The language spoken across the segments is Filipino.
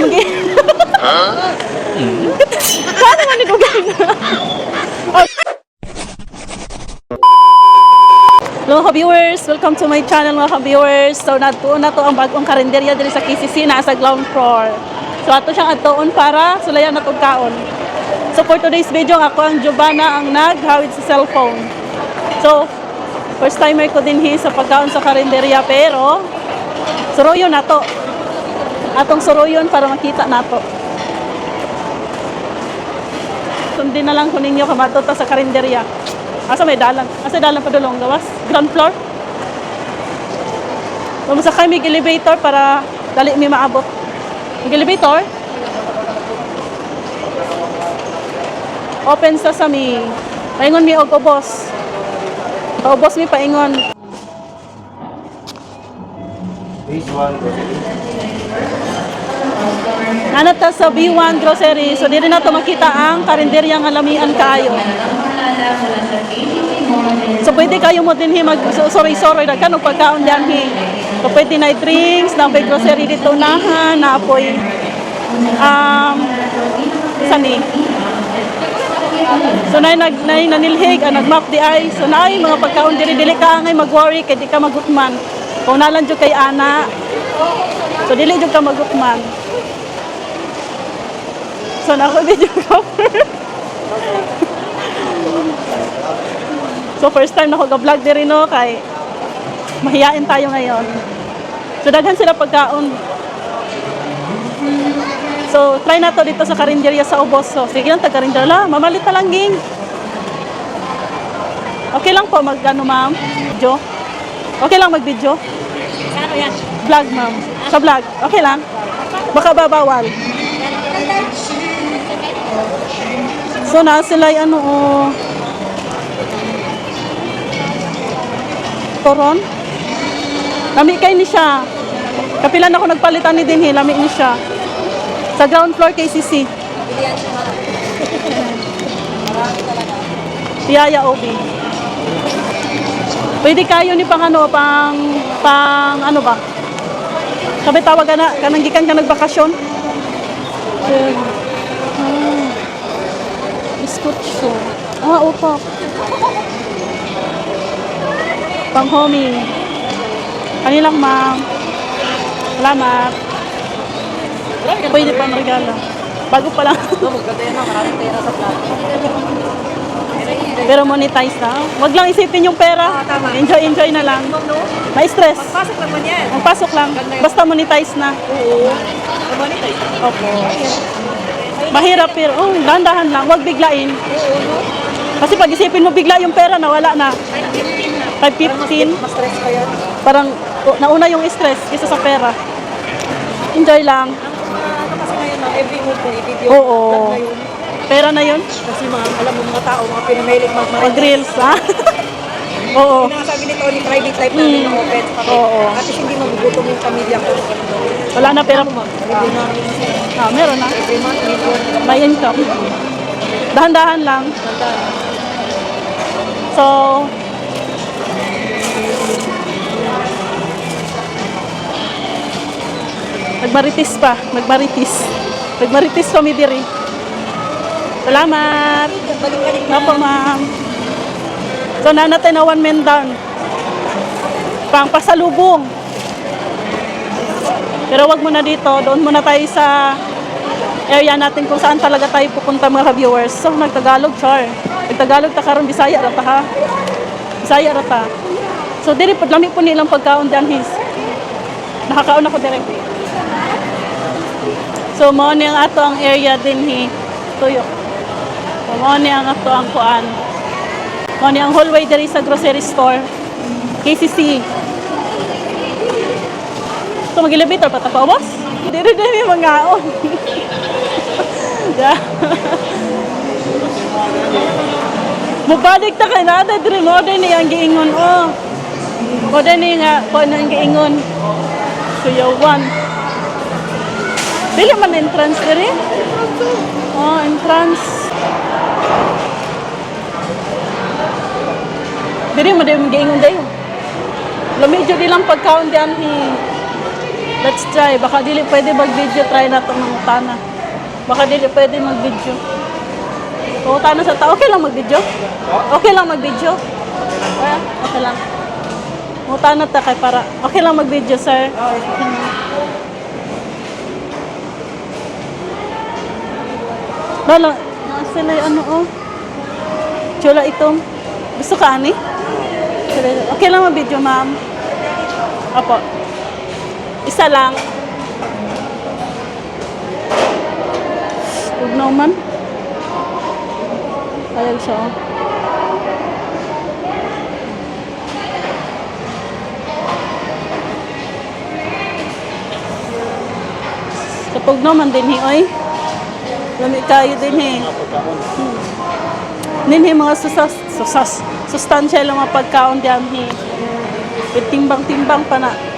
magi. Paano man idugan? Oh. Hello viewers, welcome to my channel mga viewers. So nato na to ang bagong karinderya diri sa KCC na sa ground floor. So ato siyang atoon para sulayan na kaon. So for today's video ako ang Giovanna ang naghawid sa cellphone. So first timer ko din hi sa pagkaon sa karinderya pero suruyon na to. Atong suruyon para makita nato. Sundin na lang ko ninyo kamato ta sa karinderya. Asa may dalan? Asa dalan pa dulong gawas? Ground floor? Mamasakay may elevator para dali mi maabot. May elevator? Open sa sami. Paingon mi og ubos. Paubos mi paingon. Phase 1, ta sa B1 grocery. So diri na to makita ang karinderyang alamian kayo. So pwede kayo mo din mag so- sorry-sorry na kanong pagkaon diyan hi. So pwede na drinks, na may grocery dito nahan, na apoy um sani. So na nag na nanilhig ang nagmap di ay. So na ay mga pagkaon diri dili ka ngay mag-worry kay di ka magutman. Kung nalan jud kay ana. So dili jud ka magutman. So na ako video cover. so first time na ako ga-vlog diri no kay mahiyain tayo ngayon. So daghan sila pagkaon. So try na to dito sa karinderya sa Ubos. So sige lang tag karinderya la, mamalit na lang ging. Okay lang po mag ano ma'am? Video? Okay lang mag video? Ano yan? Vlog ma'am. Sa vlog. Okay lang? Baka babawal. So na sila ano oh. Toron. Lami kay ni siya. Kapilan ako nagpalitan ni Dinhi, lami ni siya. Sa ground floor KCC. Tiyaya Obi. Pwede kayo ni pang ano, pang, pang ano ba? Sabi tawag ka na, kanang gikan ka nagbakasyon? Good. Biskutso. Ah, upo. Pang homie. Kanilang ma'am. Salamat. Pwede pa regalo. Bago pa lang. Pero monetize na. Huwag lang isipin yung pera. Ah. Enjoy, enjoy na lang. May stress. Pasok naman yan. Magpasok lang. Basta monetize na. Oo. Monetize. Opo. Mahirap pero, oh, dahan-dahan lang. Huwag biglain. Kasi pag isipin mo bigla yung pera, nawala na. 5.15. Mas stress pa yan. Parang oh, nauna yung stress kaysa sa pera. Enjoy lang. Ang mga ano kasi ngayon, every move mo, i-video. Oo. Vlog na yun. Pera na yun. Kasi ma'am, alam mo mga tao, mga pinamilig Pag magmarin. reels, ha? Oo. Pinasabi ni Tony, private life namin ng open. Oo. At hindi magugutom yung pamilya ko. Wala na pera. Review namin. Ah, meron na. May income. Dahan-dahan lang. So, Nagmaritis pa, nagmaritis. Nagmaritis kami diri. Salamat. Po, ma'am. So, nanatay na one man down. Pang pasalubong. Pero wag muna dito. Doon muna tayo sa area natin kung saan talaga tayo pupunta mga viewers. So, nagtagalog, char. Nagtagalog ta karon Bisaya ra ta ha. Bisaya ra ta. So, diri po, lami po nilang pagkaon dyan, his. Nakakaon ako direct. So, mo ni ang ato ang area din hi. Tuyo. So, mo ni ang ato ang kuan. Mo ni ang hallway diri sa grocery store. KCC. So, mag-elevator pa ta pa, boss? Diri diri mga on. yeah. Mubalik ta kay nada diri mo din ni ang giingon oh. Mo din ni nga ko nang giingon. Kuya Juan. Dili man entrance diri. Oh, entrance. Diri mo din giingon dayo. Lami jud ilang pagkaon diyan hi. Let's try. Baka dili pwede mag-video. Try na itong mga utana. Baka dili pwede mag-video. Utana sa tao. Okay lang mag-video? Okay lang mag-video? Ah, okay lang. Utana ta kay para. Okay lang mag-video, sir. Lalo, sila yung ano oh. Chula itong. Gusto ka, ani? Okay lang mag-video, ma'am. Opo. Isa lang. Huwag naman. Ayaw siya. oh. Kapag naman din, eh, oy. Lami kayo din, eh. Hmm. Ninhi mga susas, susas, sustansya lang mga pagkaon diyan. With timbang-timbang pa na.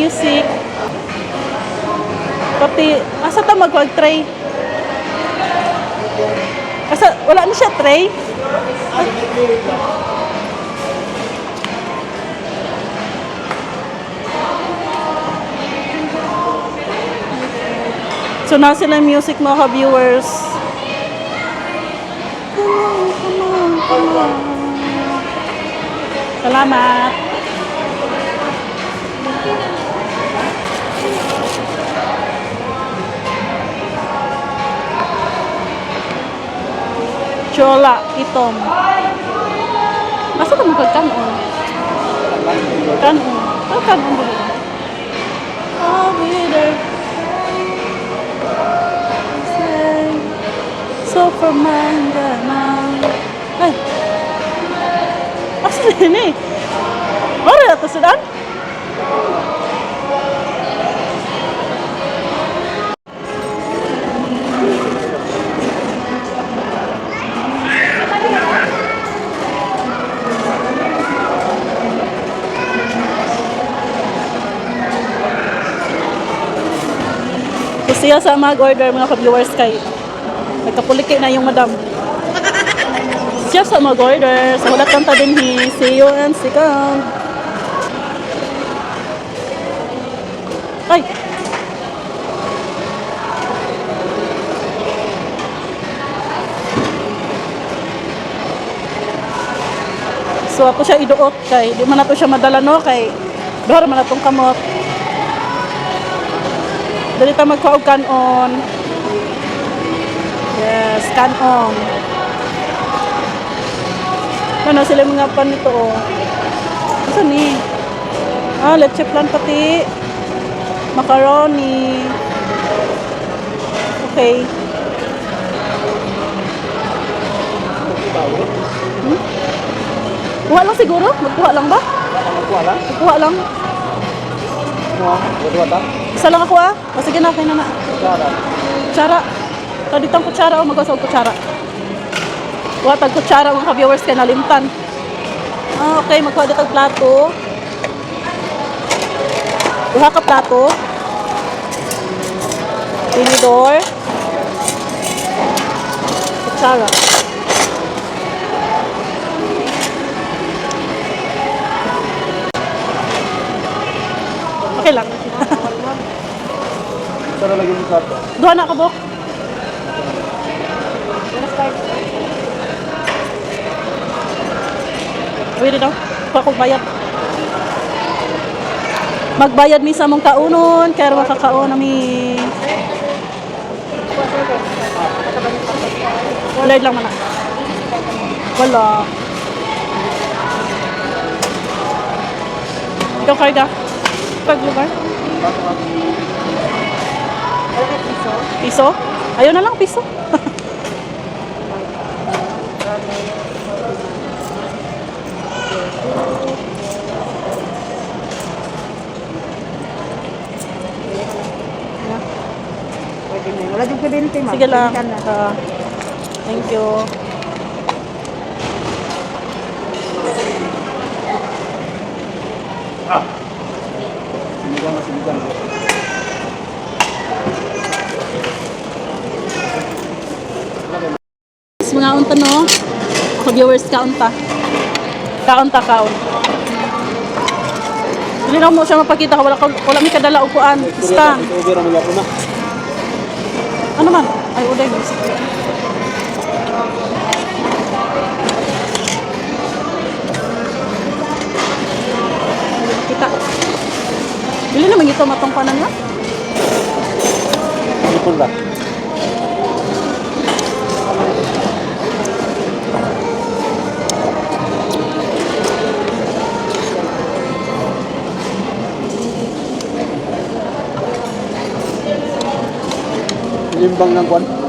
Music. Pati, asa ta magwag tray? Asa, wala na siya tray? So na sila music mga ka-viewers. Come on, come on, come on. Salamat. Chola, itom. Nasa ka magkagkanon? Kanon. Ah, kanon ba ba? I'll be there. Say, So for manga man. Ay. Asa din eh? Mara na to sudan? So siya sa mag-order mga ka-viewers kay nagkapuliki na yung madam. Siya sa mag-order. So wala kang din hi. See you and see come. Ay! So ako siya iduot kay di man na siya madala no kay duha man na kamot. Dali ta magkaog kanon. Yes, kanon. Ano sila mga pan nito oh. Asa ni? Ah, leche plan pati. Macaroni. Okay. Hmm? Kuha lang siguro? Magkuha lang ba? Magkuha lang. Magkuha lang. Kuha. Dua ta. Isa lang ako ah. O sige na, okay na na. Kutsara. Tadi tang kutsara o magasaw kutsara. Wa tag kutsara mga ka-viewers kay nalimtan. Ah, okay, magkuha dito og plato. Duha ka plato. Tinidor. Kutsara. Okay lang. Cara lagi ni kartu. Duha na ka, Bok. Pwede daw. Kuha kong bayad. Magbayad mi sa mong kaunon, kaya makakaon mi. Wala lang man na. Wala. Ikaw karga. Pag lugar. Piso? Ayaw na lang, piso. Wala yung pibinte, ma'am. Sige lang. Ah, thank you. Viewers, kaon ta. Kaon ta, kaon. Hindi na mo siya mapakita. Wala, ka- wala may kadala upuan. Stand. Ito ubira mo yapon na. Ano man? Ay, uday. guys. Kita. Dili naman ito matungpanan nga. Ipon ba? Limbang ng kwan.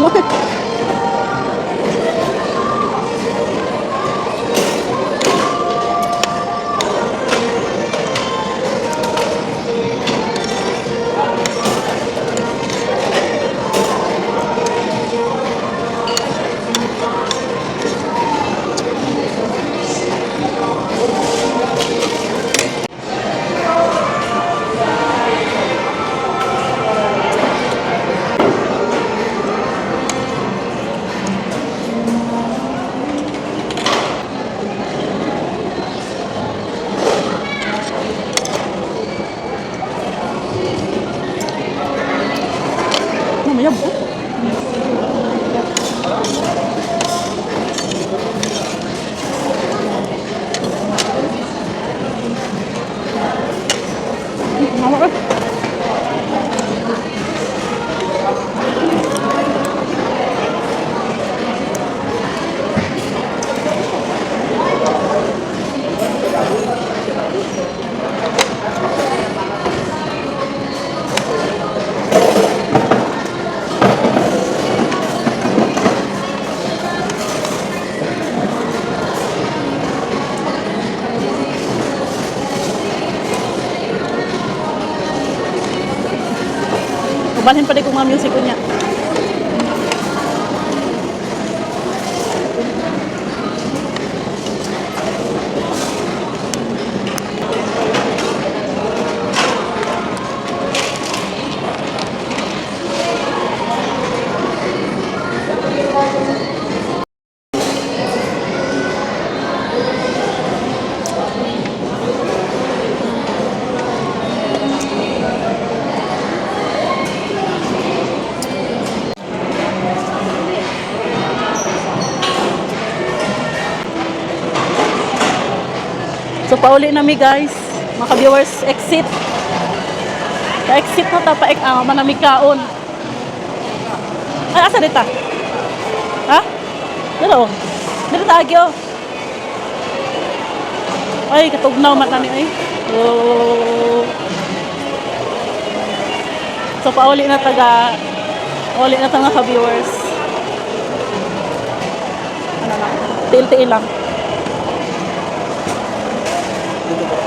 表 So pauli na mi guys. Mga viewers exit. Ka exit na ta pa ek ah manami kaon. Ay asa dita? Ha? Dito. Dito tagyo. Ay katugnaw man nani ay. Oh. So pauli na taga uli na ta mga ka-viewers. Ano lang. Tiil-tiil lang.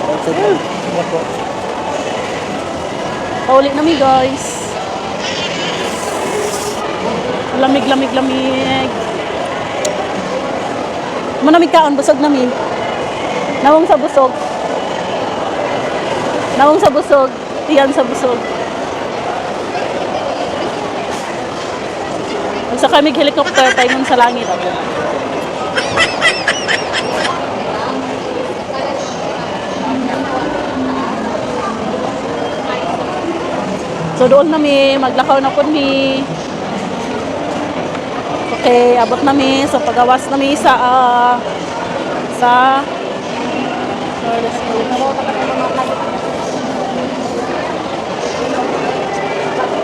Dito po. Outside lang. Ingat po. Pauli na mi guys. Lamig, lamig, lamig. Manamig kaon, busog na mi. Nawong sa busog. Nawong sa busog. Tiyan sa busog. Sa kami helicopter tayo sa langit. So doon nami, maglakaw na po mi. Okay, abot nami. So pagawas nami sa ah, sa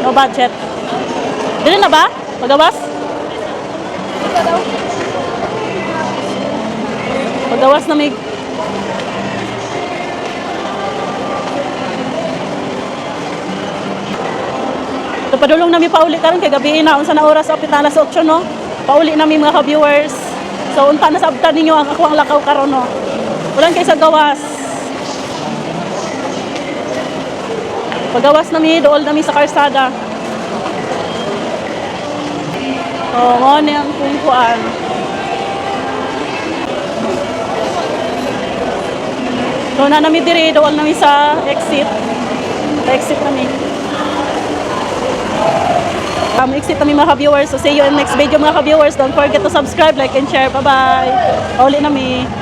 No budget. Dili na ba? Magawas? Magawas na may So, padulong namin pauli karon kay gabi na unsa na oras apit na alas 8 no. Pauli namin mga ka-viewers. So unta na sabtan ninyo ang ako ang lakaw karon no. Walang kay sa gawas. Pagawas nami dool nami sa karsada. Oh, mo ni ang kungkuan. So na nami diri dool nami sa exit. Sa exit nami. Um, exit kami mga ka-viewers. So see you in next video mga ka-viewers. Don't forget to subscribe, like, and share. Bye-bye. Pauli nami.